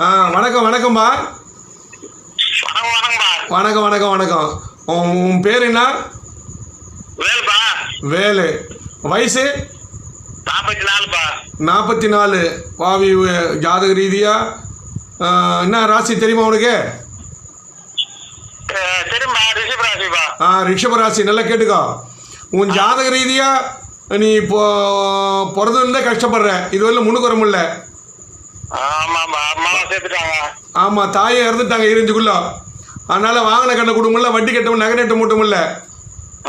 ஆ வணக்கம் வணக்கம்பா வணக்கம் வணக்கம் வணக்கம் உன் பேர் என்ன? வேலு வயசு? நாற்பத்தி நாலுப்பா நாற்பத்தி நாலு. அஹ், ஜாதக ரீதியாக என்ன ராசி தெரியுமா உனக்கு? ஆ ரிஷப ராசி நல்லா கேட்டுக்கோ. உன் ஜாதக ரீதியாக நீ இப்போ பிறந்ததுலேருந்தே கஷ்டப்படுற. இதுவரையிலும் முன்னுக்கு வர முடியல. ஆமாம் தாயை இறந்துட்டாங்க இருந்துக்குள்ள. அதனால் வாங்கின கண்ணை கொடுக்க முடியல வட்டி கட்ட நகை நட்ட மட்டும் இல்லை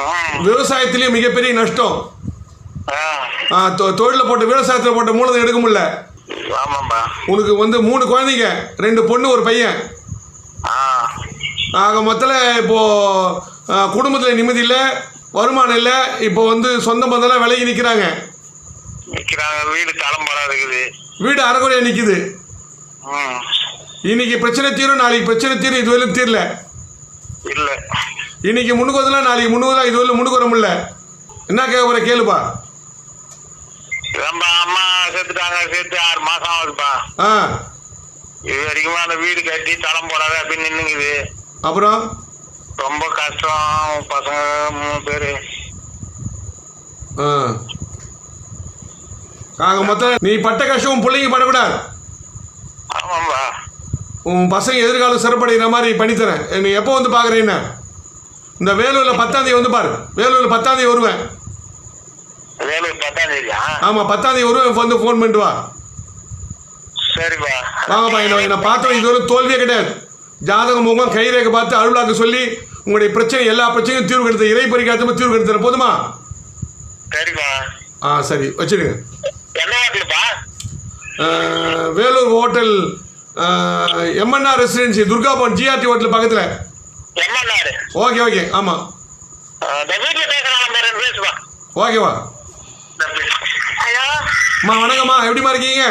ம் விவசாயத்துலேயும் மிகப்பெரிய நஷ்டம். தொழிலில் போட்ட விவசாயத்தில் போட்ட மூலதனம் எடுக்க முடியல. உனக்கு வந்து மூணு குழந்தைங்க ரெண்டு பொண்ணு ஒரு பையன். ஆக மொத்தத்தில் இப்போது குடும்பத்தில் நிம்மதி இல்லை வருமானம் இல்லை இப்போ வந்து சொந்த பந்தம்லாம் விலகி நிற்கிறாங்க நிற்கிறாங்க வீடு தளம்பரம் இருக்குது. வீடு அறகுறையாக நிற்கிது இன்னைக்கு பிரச்சனை தீரும் நாளைக்கு பிரச்சனை தீரும் இதுவரையிலும் தீரல. இல்லை. இன்னைக்கு முன்னுக்கு வரலாம் நாளைக்கு முன்னுக்கு வரலாம் இதுவரையிலும் முன்னுக்கு வர முடியல. என்ன கேட்க போகிற கேளுப்பா. ரொம்ப அம்மா சேர்த்துட்டாங்க சேர்த்து ஆறு மாசம் ஆகுதுப்பா. ஆ. இது வரைக்கும் அந்த வீடு கட்டி தளம் போடாத அப்படின்னு நின்னுங்குது அப்புறம்? ரொம்ப கஷ்டம். பசங்க மூணு பேர். ஆ. ஆக மொத்தம் நீ பட்ட கஷ்டம் பிள்ளைங்க படக்கூடாது. ஆமாம்பா. உன் பசங்க எதிர்காலம் சிறப்படைகிற மாதிரி பண்ணித்தரேன் நீ எப்போ வந்து பார்க்குறேன் என்ன இந்த வேலூரில் பத்தாந்தேதி வந்து பாரு. வேலூரில் பத்தாந்தேதி வருவேன். வேலூர் பத்தாம் தேதியா? ஆமாம் பத்தாந்தேதி வருவேன். வந்து ஃபோன் பண்ணிட்டு வா. சரிப்பா. வாங்கப்பா என்ன என்னை பார்த்தோம் இது ஒரு தோல்வியே கிடையாது. ஜாதகம் முகம் கைரேகை பார்த்து அருளாக்க சொல்லி உங்களுடைய பிரச்சனை எல்லா பிரச்சனையும் தீர்வு கெடுத்த இறை பறிக்காத்தமாக தீர்வு கெடுத்துற போதுமா? சரிப்பா ஆ சரி. வச்சிடுங்க Vellore hotel MNR residency Durgabhavan GRT hotel பக்கத்தில். Okay okay. ஆமாம் ஓகேவா ஹலோ? அம்மா வணக்கம்மா. எப்படிம்மா இருக்கீங்க?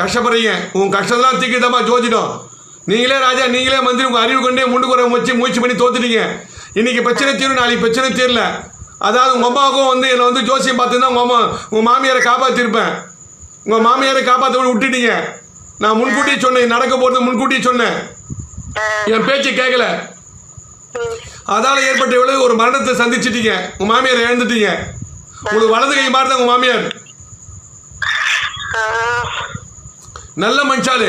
கஷ்டப்படுறீங்க. உன் கஷ்டத்தெல்லாம் தீக்கிட்டமா ஜோதிடம். நீங்களே ராஜா நீங்களே மந்திரி உங்கள் அறிவு கொண்டே முண்டுக்கு வர வச்சு முயற்சி பண்ணி தோத்துட்டீங்க. இன்னைக்கு பிரச்சனை தீரும் நாளைக்கு பிரச்சனை தீரல. அதாவது உங்கள் அம்மாவுக்கும் வந்து என்னை வந்து ஜோசியம் பார்த்துருந்தா உங்கள் அம்மா உங்கள் மாமியாரை காப்பாற்றிருப்பேன் உங்கள் மாமியாரை காப்பாற்ற விட விட்டுட்டீங்க. நான் முன்கூட்டியே சொன்னேன் நடக்க போகிறது முன்கூட்டியே சொன்னேன். என் பேச்சு கேட்கல அதால் ஏற்பட்ட விளைவு ஒரு மரணத்தை சந்திச்சிட்டீங்க. உங்கள் மாமியாரை இழந்துட்டீங்க. உங்களுக்கு வலது கை மாதிரி தான் உங்கள் மாமியார் நல்ல மனுஷாலு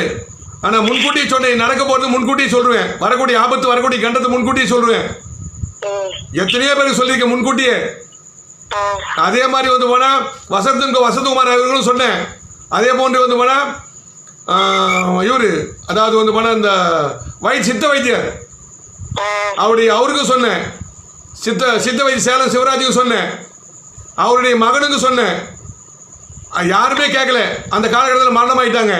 ஆனால் முன்கூட்டியே சொன்னேன் நடக்க போகிறது முன்கூட்டியே சொல்லுவேன் வரக்கூடிய ஆபத்து வரக்கூடிய கண்டத்தை முன்கூட்டியே சொல்லுவேன் எத்தனையோ பேருக்கு சொல்லியிருக்கேன் முன்கூட்டியே. அதே மாதிரி வந்து போனால் வசந்த் வசந்தகுமார் அவர்களும் சொன்னேன். அதே போன்று வந்து போனால் இவர் அதாவது வந்து போனால் இந்த வை சித்த வைத்தியர். அவருடைய அவருக்கும் சொன்னேன். சித்த சித்த வைத்திய சேலம் சிவராஜுக்கும் சொன்னேன். அவருடைய மகனுக்கு சொன்னேன். யாருமே கேட்கல அந்த காலகட்டத்தில் மரணமாயிட்டாங்க.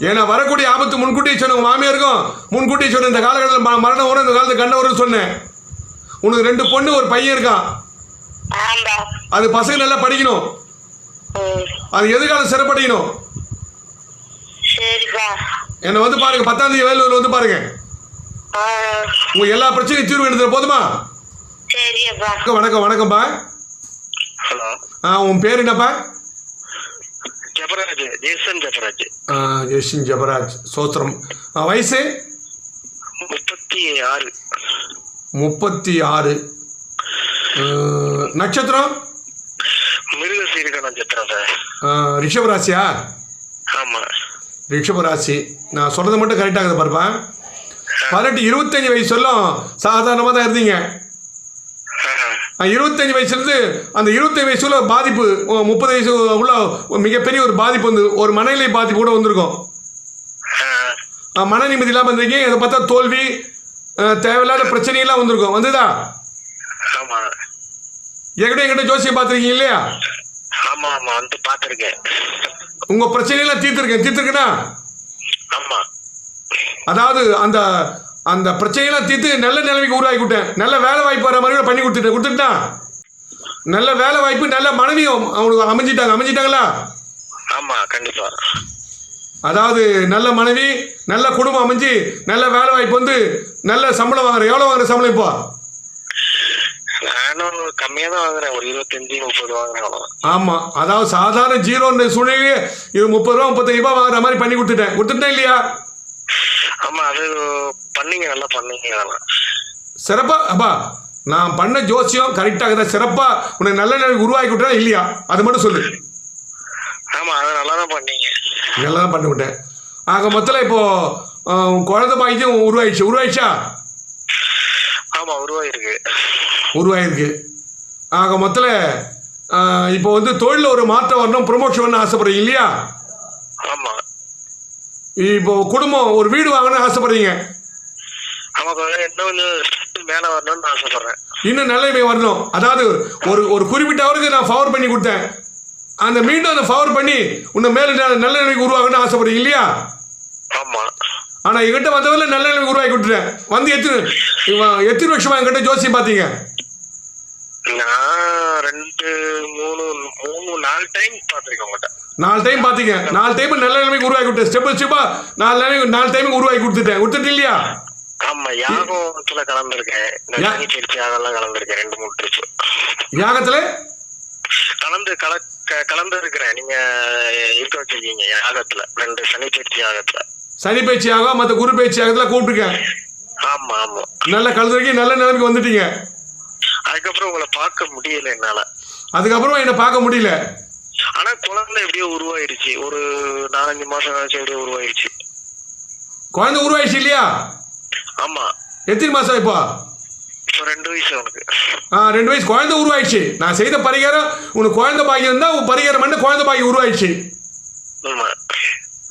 ஏன்னா வரக்கூடிய ஆபத்து முன்கூட்டியே சொன்ன மாமியாருக்கும் முன்கூட்டியே சொன்ன இந்த காலகட்டத்தில் மரணம் வரும் இந்த காலத்தில் கண்ட வரும்னு சொன்னேன். உனக்கு ரெண்டு பொண்ணு ஒரு பையன் இருக்கான். அது பசங்க நல்லா படிக்கணும். அது எதிர்காலம் சிறப்படையணும். சரிப்பா என்னை வந்து பாருங்க பத்தாம் தேதி வேலூர் வந்து பாருங்க. உங்க எல்லா பிரச்சனையும் தீர்வு எடுத்துற போதுமா? சரியப்பா வணக்கம், வணக்கம் வணக்கம்ப்பா. ஹலோ. ஆ, உன் பேர் என்னப்பா? ஜபராஜ் ஜேசன் ஜபராஜ். யஷின் ஜபராஜ். சோத்திரம். வயசு? முப்பத்தி ஆறு முப்பத்தி ஆறு நட்சத்திரம்? மிருக சீர்கான நட்சத்திரம் சார். ரிஷபராசியா? ஆமா. ரிஷபராசி. நான் சொல்கிறது மட்டும் கரெக்டாக பாருப்பா. பதினெட்டு இருபத்தஞ்சி வயசு சொல்லும். சாதாரணமாக தான் இருந்தீங்க. இருபத்தஞ்சி வயசுலேருந்து அந்த இருபத்தஞ்சு வயசுல பாதிப்பு முப்பது வயசு உள்ள மிகப்பெரிய ஒரு பாதிப்பு வந்து ஒரு மனநிலை பாதிப்பு கூட வந்திருக்கும். மன நிம்மதி இல்லாமல் இருந்திருக்கீங்க இதை பார்த்தா தோல்வி தேவையில்லாத பிரச்சனையெல்லாம் வந்திருக்கும். வந்துதா? ஆமா. என்கிட்ட என்கிட்ட ஜோசியம் பார்த்துருக்கீங்க இல்லையா? ஆமா ஆமா வந்து பாத்திருக்கேன் உங்கள் பிரச்சனையெல்லாம் தீர்த்துருக்கேன். தீர்த்துருக்கேனா ஆமா. அதாவது அந்த அந்த பிரச்சனையெல்லாம் தீர்த்து நல்ல நிலைமைக்கு உருவாக்கி விட்டேன். நல்ல வேலை வாய்ப்பு வர மாதிரி பண்ணி கொடுத்துட்டேன். கொடுத்துட்டா? நல்ல வேலை வாய்ப்பு நல்ல மனைவியும் அவனுக்கு அமைஞ்சிட்டாங்க. அமைஞ்சிட்டாங்களா? ஆமா கண்டிப்பா. அதாவது நல்ல மனைவி நல்ல குடும்பம் அமைஞ்சு நல்ல வேலை வாய்ப்பு வந்து நல்ல சம்பளம் வாங்குற எவ்வளோ வாங்குற சம்பளம் இப்போ? நானும் கம்மியா தான் வாங்குறேன். ஒரு இருபத்தஞ்சு முப்பது வாங்குறேன் ஆமாம் அதாவது சாதாரண ஜீரோன்ற சூழ்நிலையே இது முப்பது ரூபா முப்பத்தஞ்சு ரூபா வாங்குற மாதிரி பண்ணி கொடுத்துட்டேன். கொடுத்துட்டேன் இல்லையா? அது பண்ணீங்க நல்லா பண்ணீங்க. சிறப்பா அப்பா நான் பண்ண ஜோசியம் கரெக்டாக தான் சிறப்பாக உனக்கு நல்ல நிலைமை உருவாக்கி விட்டா இல்லையா? அது மட்டும் சொல்லு. ஆமா அது நல்லா தான் பண்ணீங்க. நல்லா தான் பண்ணி விட்டேன். ஆக மொத்தத்தில் இப்போ குழந்தை பாக்கியம் உருவாயிடுச்சு. உருவாயிடுச்சா? ஆமா உருவாயிருக்கு. உருவாயிருக்கு. ஆக மொத்தத்தில் இப்போ வந்து தொழிலில் ஒரு மாற்றம் வரணும் ப்ரொமோஷன் வரணும் ஆசைப்படுறீங்க இல்லையா? ஆமா. இப்போ குடும்பம் ஒரு வீடு வாங்கணும்னு ஆசைப்படுறீங்க. கொஞ்சம் இன்னும் மேல வரணும்னு ஆசைப்படுறேன். இன்னும் நிலைமை வரணும். அதாவது ஒரு ஒரு குறிப்பிட்ட அவருக்கு நான் ஃபவர் பண்ணி கொடுத்தேன். அந்த மீண்டும் அந்த ஃபவர் பண்ணி உன்னை மேலே நல்ல நிலைமைக்கு உருவாகணும்னு ஆசைப்படுறீங்க இல்லையா? ஆமா. ஆனால் எங்கிட்ட வந்தவரில் நல்ல நிலைமைக்கு உருவாக்கி கொடுத்துட்டேன். வந்து எத்தனை எத்தனை வருஷமா என்கிட்ட ஜோசியம் பார்த்தீங்க நான் ரெண்டு மூணு மூணு நாலு டைம் பார்த்துருக்கேன் உங்கள்கிட்ட நாலு டைம் பார்த்தீங்க நாலு டைம் நல்ல நிலைமைக்கு உருவாக்கி கொடுத்தேன். ஸ்டெப் ஸ்டெப்பாக நாலு நிலைமை நாலு டைமுக்கு உருவாக்கி கொடுத்துட்டேன். கொடுத்துட்டு இல்லையா? ஆமா யாகத்துல கலந்துருக்கேன். இந்த யா- சனி பயிற்சி யாகம்லாம் கலந்துருக்கேன் ரெண்டு மூணு ட்ரிப் யாகத்தில்? கலந்து கல கலந்து இருக்கிறேன் நீங்க இருக்க வச்சிருக்கீங்க யாகத்துல. ரெண்டு சனி பயிற்சி யாகத்துல. சனி பயிற்சி யாகம் மற்ற குரு பயிற்சி யாகத்தில் கூப்பிட்டுருக்கேன். ஆமா ஆமா. நல்ல கலந்துருக்கி நல்ல நிலைமைக்கு வந்துட்டீங்க. அதுக்கப்புறம் உங்களை பார்க்க முடியல என்னால. அதுக்கப்புறமா என்னை பார்க்க முடியல. ஆனா குழந்தை எப்படியோ உருவாயிருச்சு. ஒரு நாலஞ்சு மாசம் கழிச்சு எப்படியோ உருவாயிருச்சு. குழந்தை உருவாயிடுச்சு இல்லையா? ஆமா. எத்தனை மாதம் இப்போ ரெண்டு வயசு அவனுக்கு ஆ ரெண்டு வயசு குழந்தை உருவாயிடுச்சு. நான் செய்த பரிகாரம் உனக்கு குழந்தை பாக்கியம் இருந்தால் உன் பரிகாரம் பண்ண குழந்தை பாக்கியம் உருவாயிடுச்சு.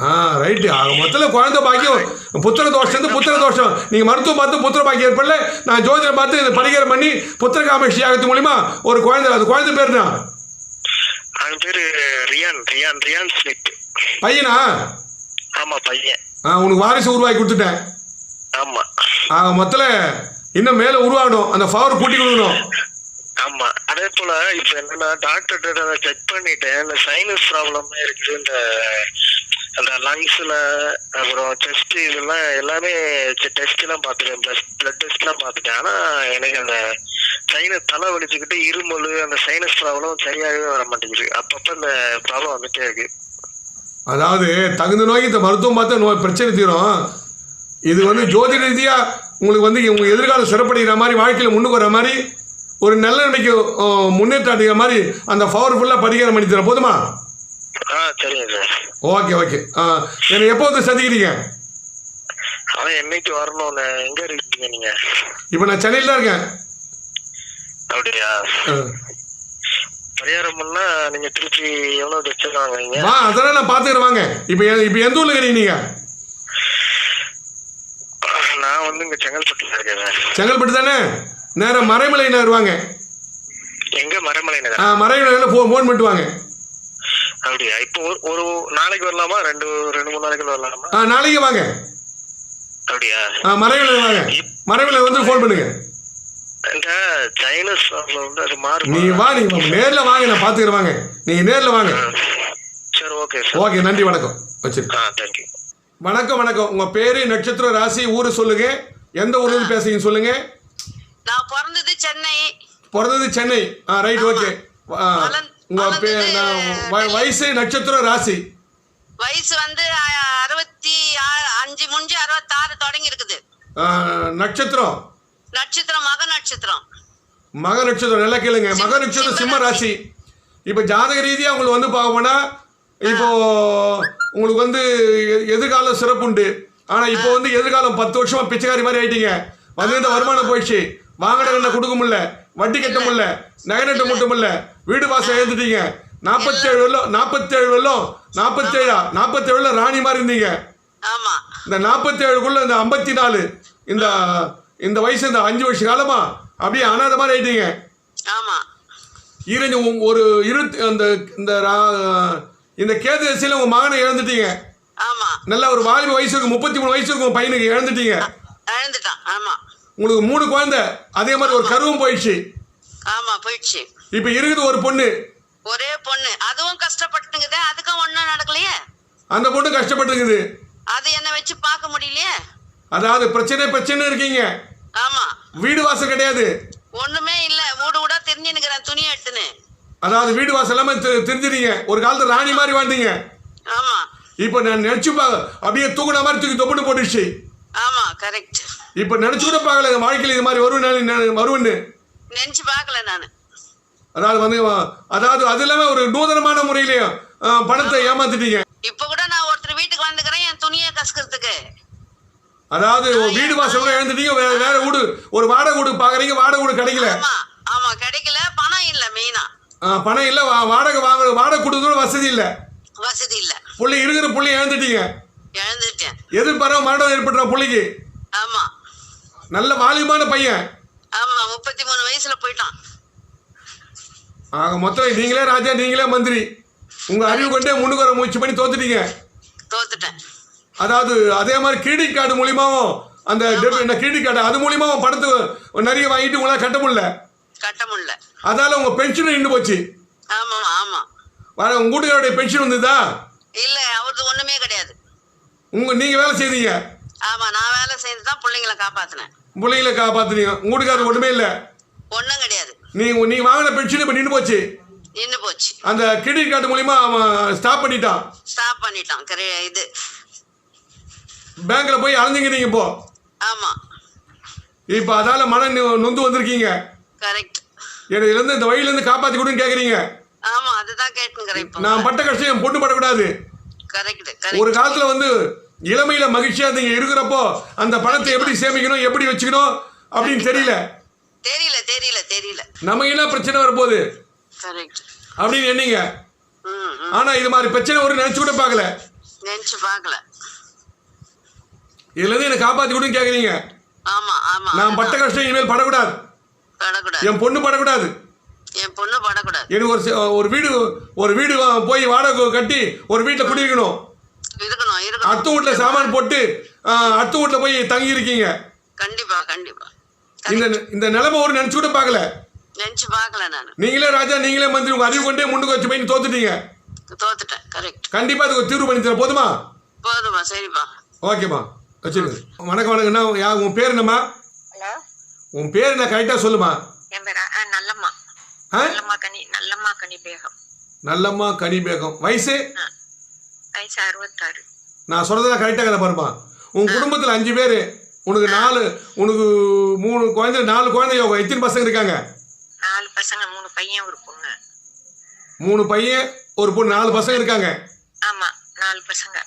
ஆ ரைட்டு ஆக மொத்தத்தில் குழந்தை பாக்கியம் புத்திர தோஷம் புத்திர தோஷம். நீங்கள் மருத்துவம் பார்த்து புத்திர பாக்கியம் ஏற்படல. நான் ஜோதிடம் பார்த்து இது பரிகாரம் பண்ணி புத்திர காமேஷ் யாகத்து மூலிமா ஒரு குழந்தை அது குழந்தை பேர் தான் பேரு ரியான் ரியான் ரியான் பையனா? ஆமா பையன். ஆ உனக்கு வாரிசு உருவாக்கி கொடுத்துட்டேன். ஆமா. ஆக மொத்தத்தில் இன்னும் மேலே உருவாகணும். அந்த பவர் கூட்டி கொடுக்கணும். ஆமா. அதே போல இப்ப என்னன்னா டாக்டர் செக் பண்ணிட்டேன். இந்த சைனஸ் ப்ராப்ளம் இருக்குது. இந்த அந்த லங்ஸ்ல அப்புறம் செஸ்ட் இதெல்லாம் எல்லாமே டெஸ்ட் எல்லாம் பார்த்துட்டேன். பிளட் டெஸ்ட் எல்லாம் பார்த்துட்டேன். ஆனா எனக்கு அந்த சைனஸ் தலை வலிச்சுக்கிட்டு இருமல் அந்த சைனஸ் ப்ராப்ளம் சரியாகவே வர மாட்டேங்குது. அப்பப்ப இந்த ப்ராப்ளம் வந்துட்டே இருக்கு. அதாவது தகுந்த நோய்க்கு இந்த மருத்துவம் பார்த்து நோய் பிரச்சனை தீரும். இது வந்து ஜோதிட ரீதியாக உங்களுக்கு வந்து உங்கள் எதிர்காலம் சிறப்படைகிற மாதிரி வாழ்க்கையில் முன்னுக்கு வர மாதிரி ஒரு நல்ல நிலைமைக்கு அஹ், முன்னேற்றம் அடைகிற மாதிரி அந்த பவர்ஃபுல்லாக பரிகாரம் பண்ணி தரேன் போதுமா? ஆ ஓகே ஓகே. என்னை எப்போ வந்து சந்திக்கிறீங்க? அதான் என்னைக்கு வரணும்னு எங்க இருக்கீங்க நீங்க? இப்போ நான் சென்னையில் தான் இருக்கேன். அப்படியா? பரிகாரம் பண்ணா நீங்க திருப்பி எவ்வளவு தச்சு வாங்குவீங்க வா அதெல்லாம் நான் பார்த்துக்கிறேன் வாங்க. இப்போ இப்போ எந்த ஊரில் இருக்கிறீங்க நீங்கள் நான் வந்து இங்க செங்கல்பட்டுல இருக்கேன் செங்கல்பட்டு தானே? நேரம் மறைமலையினர் வருவாங்க எங்க மறைமலை நகர்? ஆ மறைமலையில் ஃபோன் ஃபோன் பண்ணிட்டு வாங்க. அப்படியா? இப்போ ஒரு- நாளைக்கு வரலாமா? ரெண்டு ரெண்டு மூணு நாளைக்கு வரலாமா? ஆ நாளைக்கு வாங்க. அப்படியா? ஆ மறைமலை வாங்க. மறைமலை வந்து ஃபோன் பண்ணுங்க. சைனஸ் வந்து அது மாறும்? நீ வா நீ நேரில் வாங்க நான் பார்த்துக்கிறேன். வாங்க. நீங்கள் நேரில் வாங்க. சரி ஓகே ஓகே நன்றி வணக்கம். வச்சிரு ஆ தேங்க்யூ வணக்கம் வணக்கம். உங்கள் பேர் நட்சத்திர ராசி ஊர் சொல்லுங்க. எந்த ஊர்லேருந்து பேசுறீங்க சொல்லுங்க. நான் பிறந்தது சென்னை. பிறந்தது சென்னை. ஆ ரைட் ஓகே வ- வயசு நட்சத்திர ராசி. வயசு வந்து அறுபத்தி அஞ்சு முடிஞ்சு அறுபத்தாறு தொடங்கி இருக்குது நட்சத்திரம். நட்சத்திரம் மக நட்சத்திரம். மக நட்சத்திரம் நல்லா கேளுங்க. மக சிம்ம- நட்சத்திரம் சிம்ம ராசி. இப்போ ஜாதக ரீதியாக உங்களுக்கு வந்து பார்க்க போனா இப்போ உங்களுக்கு வந்து எதிர்காலம் சிறப்புண்டு. ஆனால் இப்போ வந்து எதிர்காலம் பத்து வருஷமா பிச்சைக்காரி மாதிரி ஆயிட்டீங்க. வந்து வருமானம் போயிடுச்சு. வாங்கின கண்ணை கொடுக்க முடியல. வட்டி கட்ட முடியல. நகை நட்ட மட்டும் முடியல. வீடு வாசல் எழுந்துட்டீங்க. நாற்பத்தேழு வெள்ளம் நாற்பத்தேழு வெள்ளம் நாற்பத்தேழா நாற்பத்தேழுல ராணி மாதிரி இருந்தீங்க. இந்த நாற்பத்தேழுக்குள்ள இந்த ஐம்பத்தி நாலு இந்த இந்த வயசு இந்த அஞ்சு வருஷ காலமா அப்படியே அனாத மாதிரி ஆயிட்டீங்க. உங்க- ஒரு இருபத்தி அந்த இந்த இந்த கேது திசையில் உங்கள் மகனை இழந்துட்டீங்க. நல்ல ஒரு வாலிப வயசு இருக்கும் முப்பத்தி மூணு வயசு இருக்கும் பையனுக்கு இழந்துட்டீங்க. உங்களுக்கு மூணு குழந்தை அதே மாதிரி ஒரு கருவும் போயிடுச்சு. ஆமா போயிடுச்சு. இப்போ இருக்குது ஒரு பொண்ணு. ஒரே பொண்ணு. அதுவும் கஷ்டப்பட்டுங்குதே அதுக்கும் ஒண்ணும் நடக்கலையே? அந்த பொண்ணு கஷ்டப்பட்டுருக்குது அது என்ன வச்சு பார்க்க முடியலையே? அதாவது பிரச்சனை பிரச்சனை இருக்கீங்க. ஆமா. வீடு வாசல் கிடையாது. ஒண்ணுமே இல்ல. வீடு கூட தெரிஞ்சு நிக்கிறேன் துணி எடுத்துன்னு. அதாவது வீடு வாசல் எல்லாமே தெ- தெரிஞ்சிருங்க ஒரு காலத்துல ராணி மாதிரி வாழ்ந்தீங்க. இப்போ நான் நினைச்சு அப்படியே தூக்குன மாதிரி தூக்கி தொப்புன்னு போட்டுச்சு ஆமா கரெக்ட் இப்போ நினைச்சு கூட பார்க்கல வாழ்க்கையில் இது மாதிரி வருவேன் வருவேன்னு நினைச்சு பார்க்கல நானு. அதாவது வந்து அதாவது அது இல்லாம ஒரு நூதனமான முறையிலையும் பணத்தை ஏமாத்திட்டீங்க. இப்ப கூட நான் ஒருத்தர் வீட்டுக்கு வந்துக்கிறேன் என் துணியை கசக்கிறதுக்கு. அதாவது வீடு வாசல் கூட இழந்துட்டீங்க வேற வேற வீடு ஒரு வாடகை வீடு பாக்குறீங்க வாடகை வீடு கிடைக்கல. ஆமா கிடைக்கல பணம் இல்ல மெயினா பணம் இல்லை வாடகை வாங்க வாடகை கொடுக்கணும் வசதி இல்லை. வசதி இல்ல. புள்ளி இருக்கிற புள்ளி இழந்துட்டீங்க. இழந்துட்டேன் எதிர்பாராம மரணம் ஏற்பட்டுற புள்ளிக்கு. ஆமா. நல்ல வாலிபமான பையன். ஆமா முப்பத்தி மூணு வயசுல போயிட்டான். ஆக மொத்தம் நீங்களே ராஜா நீங்களே மந்திரி. உங்க அறிவு கொண்டே முன்னுக்கு வர முயற்சி பண்ணி தோத்துட்டீங்க. தோத்துட்டேன். அதாவது அதே மாதிரி கிரெடிட் கார்டு மூலியமாவும் அந்த கிரெடிட் கார்டு அது மூலியமாவும் பணத்து நிறைய வாங்கிட்டு உங்களால் கட்ட முடியல. கட்ட முடியல. அதால உங்க பென்ஷன் நின்று போச்சு. ஆமா ஆமா. வர உங்க வீட்டுக்காருடைய பென்ஷன் வந்ததா? இல்ல அவரது ஒண்ணுமே கிடையாது. உங்க நீங்க வேலை செய்தீங்க? ஆமா நான் வேலை செய்து தான் பிள்ளைங்களை காப்பாத்தினேன். பிள்ளைங்களை காப்பாத்துனீங்க. உங்க வீட்டுக்காரர் ஒண்ணுமே இல்லை. ஒண்ணும் கிடையாது. நீங்க நீங்க வாங்கின பென்ஷன் இப்போ நின்று போச்சு? நின்னு போச்சு. அந்த கிரெடிட் கார்டு மூலியமா அவன் ஸ்டாப் பண்ணிட்டான்? ஸ்டாப் பண்ணிட்டான். இது. பேங்க்ல போய் அலைஞ்சிங்க நீங்க இப்போ? ஆமா. இப்போ அதால மன நொந்து வந்திருக்கீங்க. கரெக்ட் இதுல இருந்து இந்த வழியில இருந்து காப்பாத்தி கொடுன்னு கேக்குறீங்க. ஆமா அதுதான் கேட்டுங்கிறேன் இப்போ. நான் பட்ட கஷ்டம் என் பொண்ணு படக்கூடாது. கரெக்ட் ஒரு காலத்துல வந்து இளமையில மகிழ்ச்சியா நீங்க இருக்கிறப்போ அந்த பணத்தை எப்படி சேமிக்கணும் எப்படி வச்சுக்கணும் அப்படின்னு தெரியல. தெரியல தெரியல தெரியல. நமக்கு என்ன பிரச்சனை வரப்போகுது? கரெக்ட் அப்படின்னு ம். ஆனா இது மாதிரி பிரச்சனை ஒரு நினைச்சு கூட பார்க்கல. நினைச்சு பார்க்கல. இதுல இருந்து என்னை காப்பாத்தி கொடுன்னு கேக்குறீங்க. ஆமா ஆமா நான் பட்ட கஷ்டம் இனிமேல் படக்கூடாது. என் பொண்ணு படக்கூடாது. என் பொண்ணு படக்கூடாது. எனக்கு ஒரு ஒரு வீடு ஒரு வீடு போய் வாடகை கட்டி ஒரு வீட்டில் குடியிருக்கணும் அடுத்த வீட்டில் சாமான் போட்டு அடுத்த வீட்டில் போய் தங்கி இருக்கீங்க. கண்டிப்பா கண்டிப்பா. இந்த இந்த நிலைமை ஒரு நினைச்சு கூட பார்க்கல. நினைச்சு பார்க்கல நான். நீங்களே ராஜா நீங்களே மந்திரி உங்க அறிவு கொண்டே முன்னுக்கு வச்சு போய் தோத்துட்டீங்க. தோத்துட்டேன் கரெக்ட் கண்டிப்பா அதுக்கு தீர்வு பண்ணி தர போதுமா? போதுமா சரிப்பா ஓகேம்மா. வச்சிருங்க வணக்கம் வணக்கம். என்ன யா உன் பேர் என்னம்மா? உன் பேர் என்ன கரெக்டாக சொல்லுமா? என் பேரா நல்லம்மா. நல்லம்மா கனி நல்லம்மா கனி பேகம். நல்லம்மா கனி பேகம். வயசு? வயசு அறுபத்தாறு. நான் சொல்றதெல்லாம் கரெக்டாக கதை பாருமா உன் குடும்பத்தில் அஞ்சு பேர். உனக்கு நாலு உனக்கு மூணு குழந்தை நாலு குழந்தைங்க எத்தனை பசங்க இருக்காங்க? நாலு பசங்க மூணு பையன் ஒரு பொண்ணு. மூணு பையன் ஒரு பொண்ணு நாலு பசங்க இருக்காங்க? ஆமா நாலு பசங்க.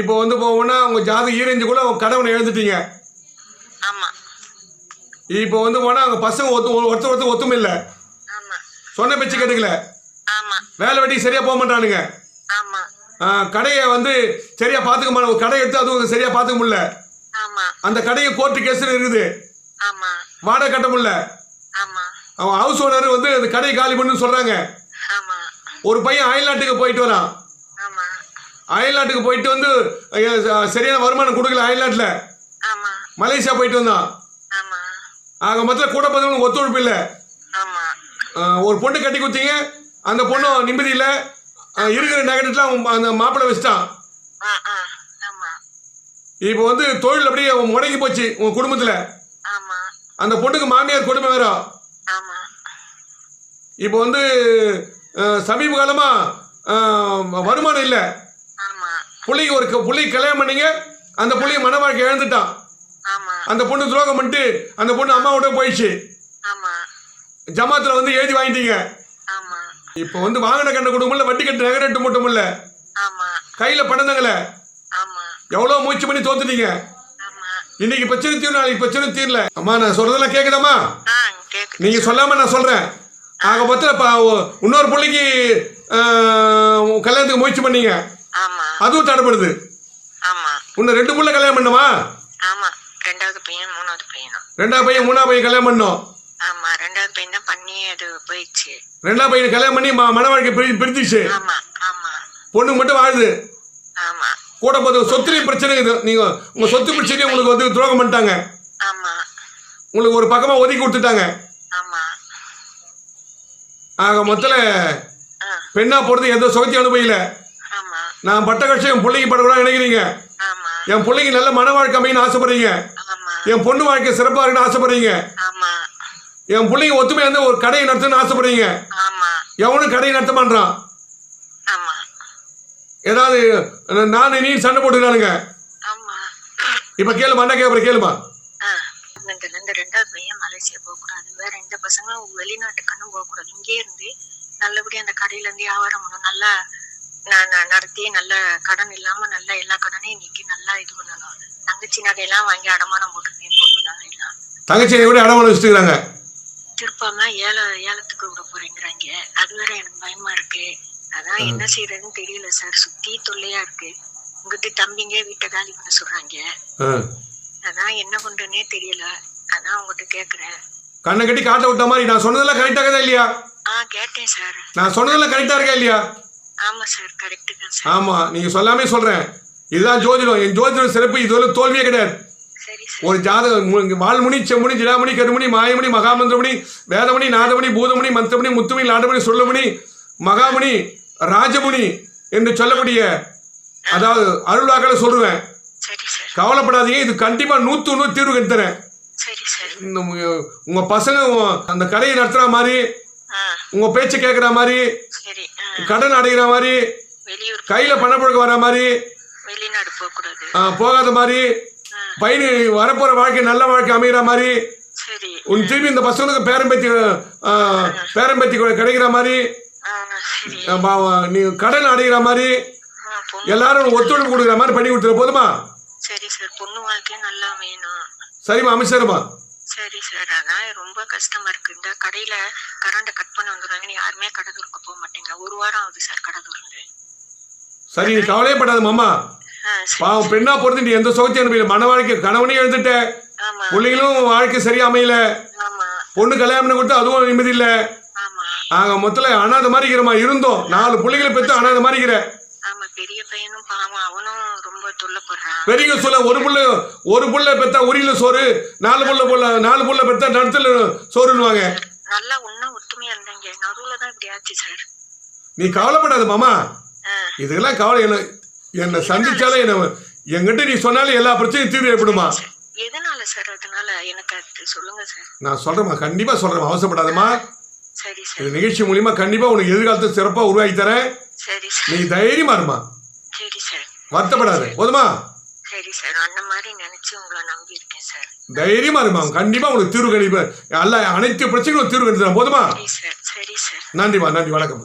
இப்போ வந்து போவோம்னா உங்க ஜாதகம் ஈரஞ்சு கூட உங்க கடவுளை எழுந்துட்டீங்க. ஆமா. இப்போ வந்து போனா அவங்க பசங்க ஒத்து ஒருத்தர் ஒருத்தர் ஒத்துமை இல்லை. சொன்ன பேச்சு கேட்டுக்கல. வேலை வெட்டி சரியா போக மாட்டானுங்க. கடையை வந்து சரியா பார்த்துக்க ஒரு கடை எடுத்து அதுவும் சரியா பார்த்துக்க முடியல. அந்த கடையை கோர்ட்டு கேஸ் இருக்குது. வாடகை கட்ட முடியல. அவன் ஹவுஸ் ஓனர் வந்து அந்த கடையை காலி பண்ணுன்னு சொல்றாங்க. ஆமா. ஒரு பையன் அயல்நாட்டுக்கு போயிட்டு வரான். அயல்நாட்டுக்கு போயிட்டு வந்து சரியான வருமானம் கொடுக்கல அயல்நாட்டில். மலேசியா போயிட்டு வந்தான். ஆக மொத்தத்தில் கூட பார்த்தவங்களுக்கு ஒத்துழைப்பு இல்லை. ஒரு பொண்ணு கட்டி கொடுத்தீங்க அந்த பொண்ணும் நிம்மதி இல்லை. இருக்கிற நெகட்டிவ்லாம் அந்த மாப்பிள்ளை வச்சுட்டான். இப்போ வந்து தொழில் அப்படியே முடங்கி போச்சு உன் குடும்பத்தில். அந்த பொண்ணுக்கு மாமியார் கொடுமை வேற. இப்போ வந்து சமீப காலமாக வருமானம் இல்லை. பிள்ளைக்கு ஒரு பிள்ளைக்கு கல்யாணம் பண்ணீங்க அந்த பிள்ளைய மன வாழ்க்கை இழந்துட்டான். அந்த பொண்ணு துரோகம் பண்ணிட்டு அந்த பொண்ணு அம்மாவோட போயிடுச்சு. ஜமாத்தில் வந்து எழுதி வாங்கிட்டீங்க. இப்போ வந்து வாங்கின கண்ட குடும்பம் வட்டி கட்டு நகை நட்டு மட்டும் இல்லை கையில் பணம் தங்கலை. ஆமா. எவ்வளோ முயற்சி பண்ணி தோத்துட்டீங்க? இன்னைக்கு பிரச்சனை தீரும் நாளைக்கு பிரச்சனை தீரல. அம்மா நான் சொல்றதெல்லாம் கேக்குதாம்மா? ஆ கேக்குது. நீங்க சொல்லாம நான் சொல்றேன். ஆக மொத்தம் இன்னொரு பிள்ளைக்கு கல்யாணத்துக்கு முயற்சி பண்ணீங்க. அதுவும் தடைப்படுது இன்னும் ரெண்டு பிள்ளை கல்யாணம் பண்ணுமா ரெண்டாவது பையன் மூணாவது பையனும். ரெண்டாவது பையன் மூணாவது பையன் கல்யாணம் பண்ணோம் ஆமா ரெண்டாவது பையன் தான் பண்ணி அது போயிடுச்சு. ரெண்டாவது பையன் கல்யாணம் பண்ணி மன வாழ்க்கை பிரி பிரிச்சிச்சு ஆமா ஆமா. பொண்ணுக்கு மட்டும் வாழுது. ஆமா. கூட போது சொத்துலையும் பிரச்சனை இருக்குது நீங்க உங்க சொத்து பிரச்சனையும் உங்களுக்கு வந்து துரோகம் பண்ணிட்டாங்க. ஆமா. உங்களுக்கு ஒரு பக்கமா ஒதுக்கி கொடுத்துட்டாங்க. ஆமா. ஆக மொத்தல ஆ. பெண்ணா போறது எந்த சுகத்தையும் அனுபவிக்கல. ஆமா. நான் பட்ட கஷ்டம் என் பிள்ளைக்கு படக்கூடாது நினைக்கிறீங்க. ஆமா. என் பிள்ளைக்கு நல்ல மன வாழ்க்கை அமைன்னு ஆசைப்படுறீங்க. என் பொண்ணு வாழ்க்கை சிறப்பாக இருக்குன்னு ஆசைப்படுறீங்க. என் பிள்ளைங்க ஒத்துமை வந்து ஒரு கடையை நடத்துன்னு ஆசைப்படுறீங்க. எவனும் கடையை நடத்த மாட்டான் ஏதாவது நான் நீ சண்டை போட்டுக்கிறானுங்க இப்போ கேளுமா என்ன கேட்குற கேளுமா இந்த ரெண்டாவது பையன் மலேசியா போக கூடாது வேற எந்த பசங்களும் வெளிநாட்டுக்கண்ணும் போக கூடாது இங்கே இருந்து நல்லபடியா அந்த கடையில இருந்து வியாபாரம் பண்ணணும். நல்லா நடத்தி நல்ல கடன் இல்லாம நல்ல எல்லா கடனையும் நீக்கி நல்லா இது பண்ணணும். தங்கச்சி நகையெல்லாம் வாங்கி அடமானம் போட்டுருக்கேன் பொண்ணு நகையெல்லாம் தங்கச்சியை கூட அடமான வச்சுக்கிறாங்க திருப்பாம ஏல ஏலத்துக்கு விட போறேங்கிறாங்க. அது வேற எனக்கு பயமா இருக்கு. அதான் என்ன செய்யறதுன்னு தெரியல சார். சுத்தி தொல்லையா இருக்கு. உங்ககிட்ட தம்பிங்க வீட்டை காலி பண்ண சொல்றாங்க. அதான் என்ன பண்றேன்னே தெரியல. அதான் உங்ககிட்ட கேக்குறேன். கண்ணை கட்டி காட்ட விட்ட மாதிரி நான் சொன்னதெல்லாம் கரெக்டாக தான் இல்லையா? ஆ கேட்டேன் சார். நான் சொன்னதெல்லாம் கரெக்டாக இருக்கா இல்லையா? ஆமா சார் கரெக்ட் தான் சார். ஆமாம் நீங்கள் சொல்லாமே சொல்கிறேன் இதுதான் ஜோதிடம். என் ஜோதிடம் சிறப்பு இது ஒரு தோல்வியே கிடையாது. ஒரு ஜாதகம் வால்முனி செம்முனி ஜிடாமணி கருமணி மாயமணி மகாமந்திரமணி வேதமணி நாதமணி பூதமணி மந்தமணி முத்துமணி லாடமணி சொல்லமணி மகாமணி ராஜமுனி என்று சொல்லக்கூடிய அதாவது அருள்வாக்களை சொல்லுவேன். கவலைப்படாதீங்க இது கண்டிப்பாக நூற்று நூறு தீர்வு கட்டுறேன் உங்க- பசங்க அந்த கடையை நடத்துற மாதிரி உங்க பேச்சை கேட்குற மாதிரி கடன் அடைகிற மாதிரி கையில பணப்புழக்கம் வர மாதிரி வெளிநாடு போக கூடாது ஆ, போகாத மாதிரி பையனு வரப்போற வாழ்க்கை நல்ல வாழ்க்கை அமைகிற மாதிரி சரி. உன் திரும்பி இந்த பசங்களுக்கு பேரம்பேத்தி பேரம்பேத்தி கிடைக்கிற மாதிரி நீ கடன் அடைகிற மாதிரி எல்லாரும் ஒத்துழைப்பு கொடுக்குற மாதிரி பண்ணி கொடுத்துற போதுமா? சரி சார் பொண்ணு வாழ்க்கையும் நல்லா வேணும் சரிம்மா அமைச்சருமா சரி சார் அதான் ரொம்ப கஷ்டமா இருக்கு. இந்த கடையில கரண்ட கட் பண்ண வந்துடுறாங்கன்னு யாருமே கடை திறக்க போக மாட்டேங்க. ஒரு வாரம் ஆகுது சார் கடை திறந்து. சரி நீ கவலையே படாத மாமா பாவம் பெண்ணா பொறுத்து நீ எந்த சுகத்தையும் அனுப்பல மன வாழ்க்கை கணவனையும் எழுந்துட்ட ஆமா. பிள்ளைங்களும் வாழ்க்கை சரியா அமையல பொண்ணு கல்யாணம் பண்ணி கொடுத்து அதுவும் நிம்மதி இல்லை. ஆமா. ஆக மொத்தத்தில் அனாத மாதிரி இருக்கிறமா இருந்தோம். நாலு பிள்ளைகளை பெற்று அனாத மாதிரி இருக்கிற. பெரிய சொல்ல ஒரு புள்ள ஒரு புள்ள பெத்தா உரியில சோறு நாலு புள்ள புள்ள நாலு புள்ள பெத்தா நடுத்துல சோறுன்னுவாங்க. நல்லா ஒன்னா ஒத்துமையா இருந்தாங்க நடுவுல தான் இப்படி ஆச்சு சார். நீ கவலைப்படாத மாமா. ஆ. இதெல்லாம் கவலை என்ன? என்னை சந்திச்சாலே என்ன என்கிட்ட நீ சொன்னாலே எல்லா பிரச்சனையும் தீர்வு ஏற்படுமா? எதனால சார் அதனால எனக்கு சொல்லுங்க சார் நான் சொல்றேம்மா கண்டிப்பா சொல்றேன் அவசரப்படாதம்மா. சரி சார். இந்த நிகழ்ச்சி மூலியமா கண்டிப்பா உனக்கு எதிர்காலத்தை சிறப்பா உருவாக்கி தரேன். சரி நீ சார் தைரியமா இருமா. சரி சார் வருத்தப்படாத போதுமா? சரி சார் அந்த மாதிரி நினைச்சு உங்களை நம்பி இருக்கேன் சார் தைரியமா இருமா கண்டிப்பா உங்களுக்கு தீர்வு கணிப்பு அல்ல அனைத்து பிரச்சனைகளும் தீர்வு தரேன் போதுமா? சரி சார் நன்றிமா நன்றி வணக்கம்.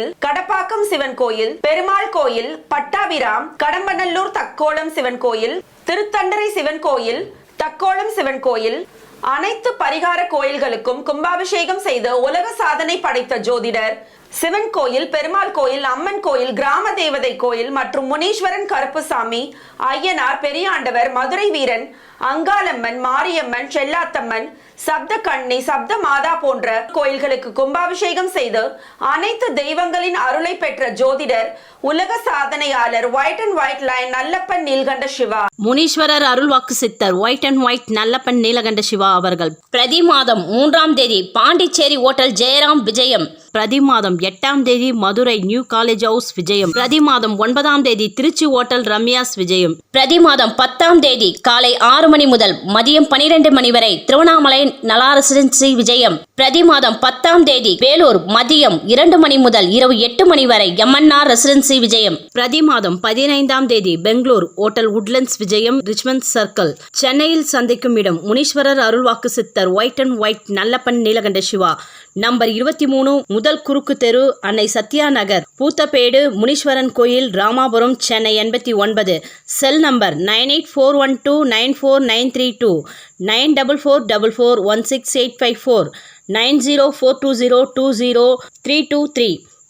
கோயில் கடப்பாக்கம் சிவன் கோயில் பெருமாள் கோயில் பட்டாபிராம் கடம்பநல்லூர் தக்கோலம் சிவன் கோயில் திருத்தண்டரை சிவன் கோயில் தக்கோலம் சிவன் கோயில் அனைத்து பரிகார கோயில்களுக்கும் கும்பாபிஷேகம் செய்த உலக சாதனை படைத்த ஜோதிடர் சிவன் கோயில் பெருமாள் கோயில் அம்மன் கோயில் கிராம தேவதை கோயில் மற்றும் முனீஸ்வரன் கருப்புசாமி ஐயனார் பெரியாண்டவர் மதுரை வீரன் அங்காளம்மன் மாரியம்மன் செல்லாத்தம்மன் சப்த கண்ணி சப்த மாதா போன்ற கோயில்களுக்கு கும்பாபிஷேகம் செய்து அனைத்து தெய்வங்களின் அருளை பெற்ற ஜோதிடர் உலக சாதனையாளர் white and white line Nallappan Neelkanda Siva. Muneeswarar அருள் வாக்கு சித்தர் white and white Nallappan Neelakanda Siva அவர்கள். பிரதி மாதம் மூன்றாம் தேதி பாண்டிச்சேரி ஓட்டல் ஜெயராம் விஜயம். பிரதி மாதம் எட்டாம் தேதி மதுரை நியூ காலேஜ் ஹவுஸ் விஜயம். பிரதி மாதம் ஒன்பதாம் தேதி திருச்சி ஓட்டல் ரம்யாஸ் விஜயம். பிரதி மாதம் பத்தாம் தேதி காலை ஆறு மணி முதல் மதியம் பனிரெண்டு மணி வரை திருவண்ணாமலை நலா ரெசிடென்சி விஜயம். பிரதி மாதம் பத்தாம் தேதி வேலூர் மதியம் இரண்டு மணி முதல் இரவு எட்டு மணி வரை எம்என்ஆர் ரெசிடென்சி விஜயம். பிரதி மாதம் பதினைந்தாம் தேதி பெங்களூர் ஓட்டல் உட்லண்ட்ஸ் விஜயம் ரிச்மண்ட் சர்க்கிள். சென்னையில் சந்திக்கும் இடம் முனீஸ்வரர் அருள்வாக்கு சித்தர் white and white Nallappan Neelakanda Siva. Number இருபத்தி மூணு முதல் குறுக்கு தெரு அன்னை சத்யா நகர் பூத்தப்பேடு முனீஸ்வரன் கோயில் ராமாபுரம் சென்னை எண்பத்தி ஒன்பது. Cell number nine eight four one two nine four nine three two. Nine double four double four one six eight five four. Nine zero four two zero two zero three two three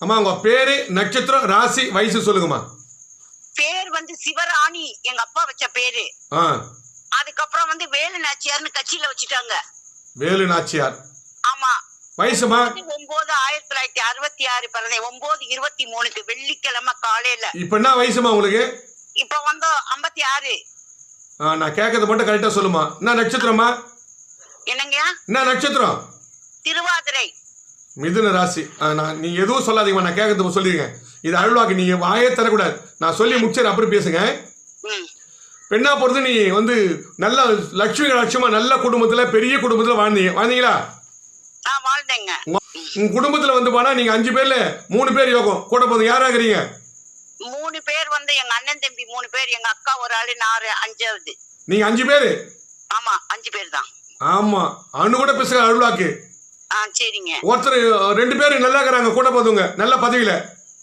அம்மா உங்க பேரு நட்சத்திரம் ராசி வயசு சொல்லுங்கம்மா. பேர் வந்து சிவராணி எங்க அப்பா வச்ச பேரு. அதுக்கப்புறம் வந்து வேலு நாச்சியார்னு கட்சியில வச்சுட்டாங்க. வேலு நாச்சியார். ஆமா. வயசுமா? ஒன்பது ஆயிரத்தி தொள்ளாயிரத்தி அறுபத்தி ஆறு பிறந்தேன் ஒன்பது இருபத்தி மூணுக்கு வெள்ளிக்கிழமை காலையில. இப்ப என்ன வயசுமா உங்களுக்கு? இப்ப வந்து ஐம்பத்தி ஆறு. நான் கேட்கறத மட்டும் கரெக்டா சொல்லுமா. என்ன நட்சத்திரமா என்னங்க என்ன நட்சத்திரம்? திருவாதிரை. மிதுன ராசி. நான் நீ எதுவும் சொல்லாதீங்கம்மா நான் கேட்கறது சொல்லிருங்க. இது அருள்வாக்கு நீங்க வாயே தரக்கூடாது. நான் சொல்லி முடிச்சேன் அப்புறம் பேசுங்க. பெண்ணா பொறுத்து நீ வந்து நல்ல லட்சுமி லட்சமா நல்ல குடும்பத்துல பெரிய குடும்பத்துல வாழ்ந்தீங்க வாழ்ந்தீங்களா? உங்க குடும்பத்துல வந்து போனா நீங்க அஞ்சு பேர்ல மூணு பேர் யோகம். கூட போதும் யாராகிறீங்க மூணு பேர் வந்து எங்க அண்ணன் தம்பி மூணு பேர். எங்க அக்கா ஒரு ஆளு நாலு அஞ்சாவது. நீங்க அஞ்சு பேரு? ஆமா அஞ்சு பேர் தான். ஆமா. அண்ணு கூட பேசுற அருள்வாக்கு. ஆ சரிங்க. ஒருத்தர் ரெண்டு பேரும் நல்லா இருக்கிறாங்க கூட போதுங்க நல்ல பதவியில.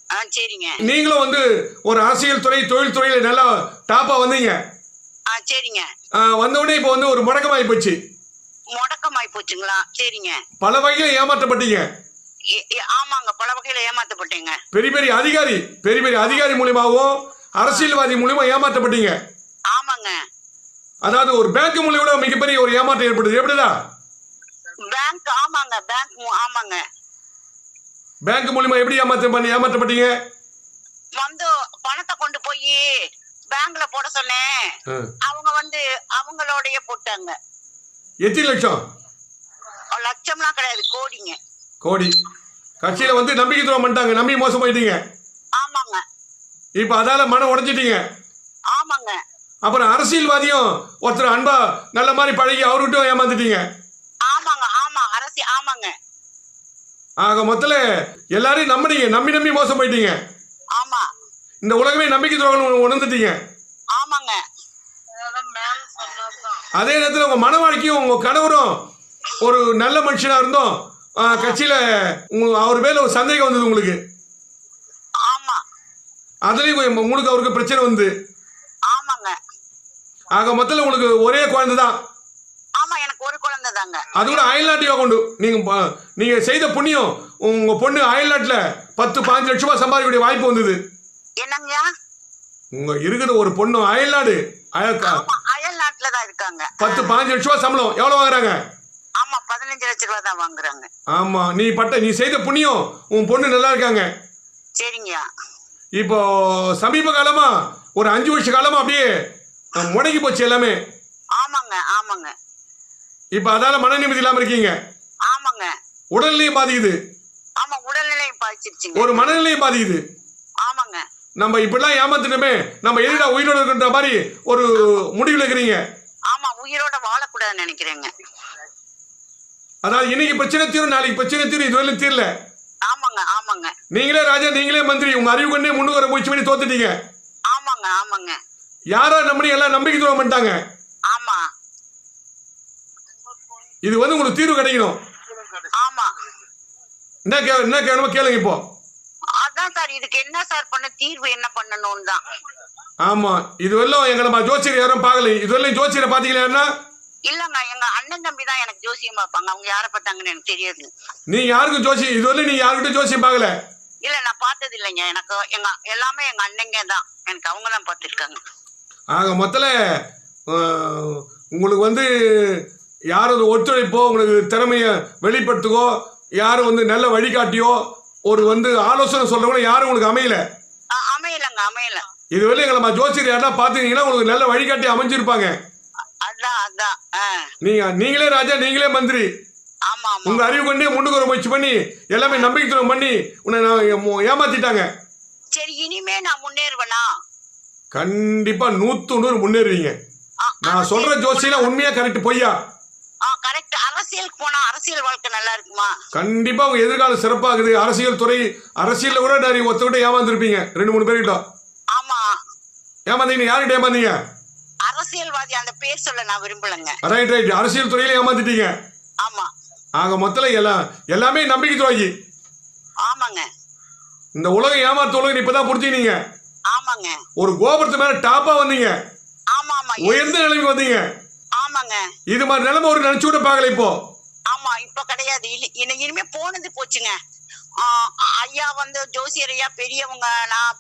ஆ சரிங்க. நீங்களும் வந்து ஒரு அரசியல் துறை தொழில் துறையில நல்லா டாப்பா வந்தீங்க. ஆ சரிங்க. வந்த உடனே இப்போ வந்து ஒரு முடக்கமாயி போச்சு. முடக்கமாய் போச்சுங்களா? சரிங்க. பல வகையில ஏமாற்றப்பட்டீங்க. ஆமாங்க. பல வகையில ஏமாத்தப்பட்டேங்க. பெரிய பெரிய அதிகாரி பெரிய பெரிய அதிகாரி மூலியமாகவும் அரசியல்வாதி மூலியமா ஏமாற்றப்பட்டீங்க. ஆமாங்க. அதாவது ஒரு பேங்க் மூலியமா மிகப்பெரிய ஒரு ஏமாற்றம் ஏற்படுது எப்படிடா பேங்க் ஆமாங்க பேங்க் ஆமாங்க. பேங்க் மூலியமா எப்படி ஏமாற்றம் பண்ணி ஏமாற்றப்பட்டீங்க? வந்து பணத்தை கொண்டு போய் பேங்க்ல போட சொன்னேன். அவங்க வந்து அவங்களோடய போட்டாங்க. எத்தனை லட்சம்? லட்சம்லாம் கிடையாது கோடிங்க. கோடி. கட்சியில வந்து நம்பிக்கை துரோகம் பண்ணிட்டாங்க நம்பி மோசம் போயிட்டீங்க ஆமாங்க. இப்ப அதால மனம் உடைஞ்சிட்டீங்க. ஆமாங்க. அப்புறம் அரசியல்வாதியும் ஒருத்தர் அன்பா நல்ல மாதிரி பழகி அவர்கிட்ட ஏமாந்துட்டீங்க ஆமாங்க ஆமா அரசி ஆமாங்க ஆக மொத்தல எல்லாரையும் நம்பினீங்க. நம்பி நம்பி மோசம் போயிட்டீங்க. ஆமா. இந்த உலகமே நம்பிக்கை துரோகம் உணர்ந்துட்டீங்க. ஆமாங்க. அதே நேரத்தில் உங்க மன வாழ்க்கையும் உங்க கணவரும் ஒரு நல்ல மனுஷனா இருந்தோம். கட்சியில அவர் மேல ஒரு சந்தேகம் வந்தது உங்களுக்கு. அதுலயும் உங்க- உங்களுக்கு அவருக்கு பிரச்சனை வந்து. ஆமாங்க. ஆக மொத்தத்தில் உங்களுக்கு ஒரே குழந்தை தான் ஒரு குழந்தை தாங்க அது கூட அயல்நாட்டு கொண்டு நீங்க ப- நீங்க செய்த புண்ணியம் உங்க பொண்ணு அயல்நாட்டுல பத்து பாஞ்சு லட்ச ரூபாய் சம்பாதிக்கக்கூடிய வாய்ப்பு வந்தது. என்னங்கய்யா? உங்க இருக்கிற ஒரு பொண்ணு அயல்நாடு. அயல் கா- ஆமா அயல் நாட்டுல தான் இருக்காங்க. பத்து பாஞ்சு லட்ச ரூபா சம்பளம். எவ்வளவு வாங்குறாங்க? ஆமா பதினஞ்சு லட்ச ரூபா தான் வாங்குறாங்க. ஆமா நீ பட்ட நீ செய்த புண்ணியம் உன் பொண்ணு நல்லா இருக்காங்க. சரிங்கய்யா. இப்போ சமீப காலமா ஒரு அஞ்சு வருஷ காலமா அப்படியே முடங்கி போச்சு எல்லாமே. இப்போ அதால மன நிம்மதி இல்லாம இருக்கீங்க. ஆமாங்க. உடல்நிலையும் பாதிக்குது. ஆமா உடல்நிலையும் பாதிச்சிருச்சுங்க. ஒரு மனநிலையும் பாதிக்குது. ஆமாங்க. நம்ம இப்படிலாம் ஏமாத்தினோமே நம்ம எதுடா உயிரோட இருக்கின்ற மாதிரி ஒரு முடிவில் இருக்கிறீங்க. ஆமா உயிரோட வாழக்கூடாதுன்னு நினைக்கிறேங்க. அதாவது இன்னைக்கு பிரச்சனை தீரும் நாளைக்கு பிரச்சனை தீரும் இதுவரையிலும் தீரல. ஆமாங்க ஆமாங்க. நீங்களே ராஜா நீங்களே மந்திரி உங்க அறிவு கொண்டே முன்னுக்கு வர முயற்சி பண்ணி தோத்துட்டீங்க. ஆமாங்க ஆமாங்க. யாரா நம்பி எல்லாம் நம்பிக்கை துரோகம் பண்ணிட்டாங்க ஆமா இது வந்து உங்களுக்கு தீர்வு கிடைக்கணும். என்ன கே என்ன கேட்கணுமோ கேளுங்க இப்போ. அதான் சார் இதுக்கு என்ன சார் பண்ண தீர்வு என்ன பண்ணணும்னு தான். ஆமா. இதுவரையிலும் எங்களை நம்ம ஜோசியர் யாரும் பார்க்கல. இதுவரையிலும் ஜோசியரை பார்த்தீங்களா இல்லங்க எங்க அண்ணன் தம்பி தான் எனக்கு ஜோசியம் பார்ப்பாங்க. அவங்க யாரை பார்த்தாங்கன்னு எனக்கு தெரியாது. நீ யாருக்கும் ஜோசி இதுவரையிலும் நீ யாருக்கிட்டும் ஜோசியம் பார்க்கல? இல்ல நான் பார்த்தது இல்லைங்க. எனக்கு எங்க எல்லாமே எங்க அண்ணங்க தான். எனக்கு அவங்க தான் பார்த்துருக்காங்க. ஆக மொத்தத்தில் உங்களுக்கு வந்து யாரும் ஒத்துழைப்போ உங்களுக்கு திறமையை வெளிப்படுத்துக்கோ யாரும் வந்து நல்ல வழிகாட்டியோ ஒரு வந்து ஆலோசனை சொல்றவங்களோ யாரும் உங்களுக்கு அமையல. அமையலங்க அமையல. இதுவரை எங்களை நம்ம ஜோசியர் யாருன்னா பார்த்தீங்கன்னா உங்களுக்கு நல்ல வழிகாட்டி அமைஞ்சிருப்பாங்க. நீங்க நீங்களே ராஜா நீங்களே மந்திரி. உங்க அறிவு கொண்டே முன்னுக்கு வர முயற்சி பண்ணி எல்லாமே நம்பிக்கை துரோகம் பண்ணி உன்னை ஏமாத்திட்டாங்க. சரி இனிமே நான் முன்னேறுவேனா? கண்டிப்பா நூத்து நூறு முன்னேறுவீங்க. நான் சொல்ற ஜோசியெல்லாம் உண்மையா கரெக்ட் பொய்யா? அரசியலுக்கு போனா அரசியல் வாழ்க்கை நல்லா இருக்குமா? கண்டிப்பா உங்க எதிர்காலம் சிறப்பாகுது. அரசியல் துறை அரசியல்ல கூட நிறைய ஒத்துக்கிட்டு ஏமாந்துருப்பீங்க. ரெண்டு மூணு பேர்கிட்ட ஆமா. ஏமாந்தீங்க. யார்கிட்ட ஏமாந்தீங்க? அரசியல்வாதி அந்த பேர் சொல்ல நான் விரும்பலங்க. ரைட் ரைட் அரசியல் துறையில ஏமாத்திட்டீங்க ஆமா. ஆக மொத்தல எல்லாம் எல்லாமே நம்பிக்கை துரோகி ஆமாங்க. இந்த உலகம் ஏமாத்த உலகம் இப்பதான் புரிஞ்சுக்கினீங்க. ஆமாங்க. ஒரு கோபுரத்து மேல டாப்பா வந்தீங்க. ஆமா ஆமா உயர்ந்த நிலைமைக்கு வந்தீங்க. இது மாதிரி நிலைமை ஒரு நினைச்சு கூட பார்க்கல இப்போ. ஆமா இப்ப கிடையாது. இனி- இனி- இனிமே போனது போச்சுங்க. ஐயா வந்து ஜோசியர் ஐயா பெரியவங்க நான்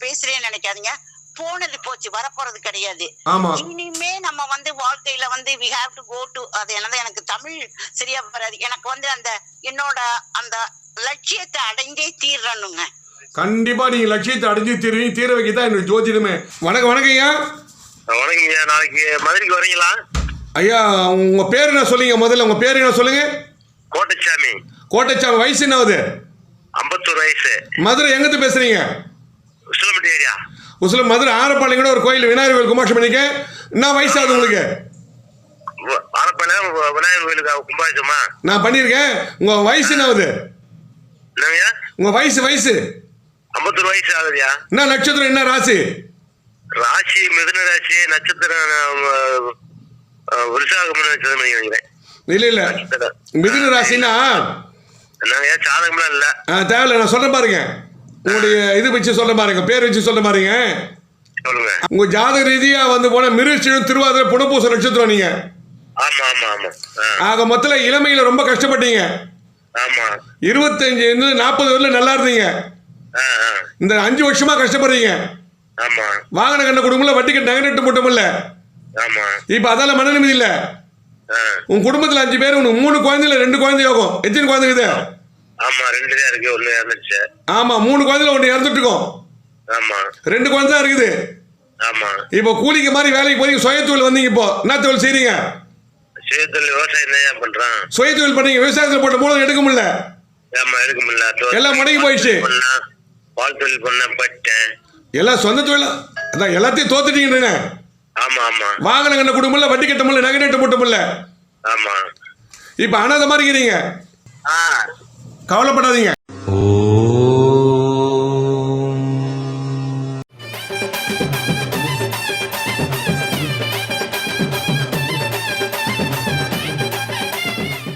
பேசுறேன்னு நினைக்காதீங்க. போனது போச்சு வரப்போறது கிடையாது. ஆமா. இனிமே நம்ம வந்து வாழ்க்கையில வந்து we have to go to அது என்னது எனக்கு தமிழ் சரியா வராது. எனக்கு வந்து அந்த என்னோட அந்த லட்சியத்தை அடைந்தே தீரணுங்க. கண்டிப்பா நீங்க லட்சியத்தை அடைஞ்சு தீர்வீங்க தீர வைக்க தான் என்னோட ஜோதிடமே. வணக்கம் வணக்கம் ஐயா. வணக்கம் ஐயா. நாளைக்கு மதுரைக்கு வரீங்களா? ஐயா உங்க பேர் என்ன சொல்லுங்க முதல்ல? உங்க பேர் என்ன சொல்லுங்க? கோட்டச்சாமி. கோட்டைச்சாமி வயசு என்ன ஆகுது? ஐம்பத்தொரு வயசு. மதுரை எங்கத்து பேசுறீங்க? உசிலம்பட்டி ஏரியா. உசுல மதுரை ஆரப்பாளையம் கூட ஒரு கோயில் விநாயகர் கோயில் கும்பாஷம் பண்ணிக்க என்ன வயசாகுது உங்களுக்கு? ஆரப்பாளைய விநாயகர் கோயிலுக்கு கும்பாபிஷமா நான் பண்ணியிருக்கேன் உங்க வயசு என்ன ஆகுது? என்னங்கய்யா? உங்க வயசு வயசு? ஐம்பத்தொரு வயசு ஆகுதுயா என்ன நட்சத்திரம் என்ன ராசி? ராசி மிதுன ராசி நட்சத்திரம் இல்ல இல்ல. மிதுன ராசினா? தேவையில்ல நான் சொல்றேன் பாருங்க. உங்களுடைய இது வச்சு சொல்றேன் பாருங்க பேர் வச்சு சொல்றேன் பாருங்க. உங்க ஜாதக ரீதியா வந்து போன மிருச்சிடும் திருவாதிரை புனப்பூச நட்சத்திரம் நீங்க. ஆமா ஆமா ஆமா. ஆ, ஆக மொத்தல இளமையில ரொம்ப கஷ்டப்பட்டீங்க. இருபத்தஞ்சு இருந்து நாற்பது வரல நல்லா இருந்தீங்க. இந்த அஞ்சு வருஷமா கஷ்டப்படுறீங்க. வாகன கண்ட குடும்பம்ல வட்டி கட்ட நகை மட்டும் இல்ல ஆமா இப்ப அதால மன நிம்மதி இல்ல. உன் குடும்பத்துல அஞ்சு பேர் உனக்கு மூணு குழந்தைல ரெண்டு குழந்தை யோகம். எத்தனை குழந்தை இருக்குது? ஆமா ரெண்டு தான் இருக்கு ஒண்ணு இறந்துச்சு ஆமா மூணு குழந்தைல ஒன்று இறந்துட்டு இருக்கோம். ஆமா. ரெண்டு குழந்தை தான் இருக்குது. ஆமா. இப்போ கூலிக்கு மாதிரி வேலைக்கு போறீங்க சுய தொழில் வந்தீங்க இப்போ. என்ன தொழில் செய்றீங்க? சுயத்தொழில் விவசாயம் தான் பண்றான்? சுய தொழில் பண்ணீங்க விவசாயத்தில் போட்ட மூலம் எடுக்க முடியல. ஆமா எடுக்க முடியல. எல்லாம் முடங்கி போயிடுச்சு. பால் தொழில் பண்ண பட்டேன். எல்லாம் சொந்த தொழில்? அதான் எல்லாத்தையும் தோத்துட்டீங்கன்னு ஆமா ஆமா. வாகன கண்ட குடும்பம் இல்ல வட்டி கட்ட முடியல நகை நட்டு இல்ல ஆமா. இப்போ அனாதை மாதிரி இருக்கிறீங்க கவலைப்படாதீங்க.